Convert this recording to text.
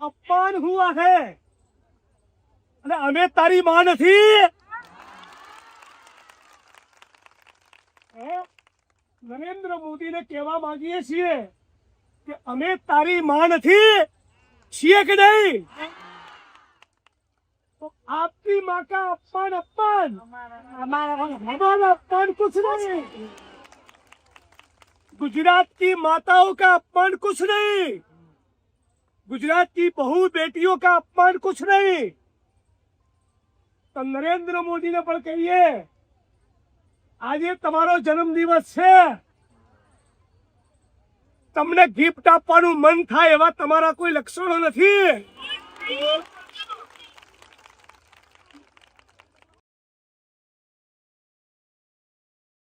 અપમાન હુઆ હે. અને અમે તારી માં નથી. નરેન્દ્ર મોદીને કેવા માંગીએ છીએ કે અમે તારી માં નથી. છીએ કે નહીં? आपकी माँ का अपमान अपमान हमारा अपमान कुछ नहीं गुजरात की माताओं का अपमान कुछ नहीं गुजरात की बहु बेटियों का अपमान कुछ नहीं તો નરેન્દ્ર મોદીને પણ કહીએ આજે તમારો જન્મદિવસ છે તમને ગિફ્ટ આપવાનું મન થાય એવા તમારા કોઈ લક્ષણો નથી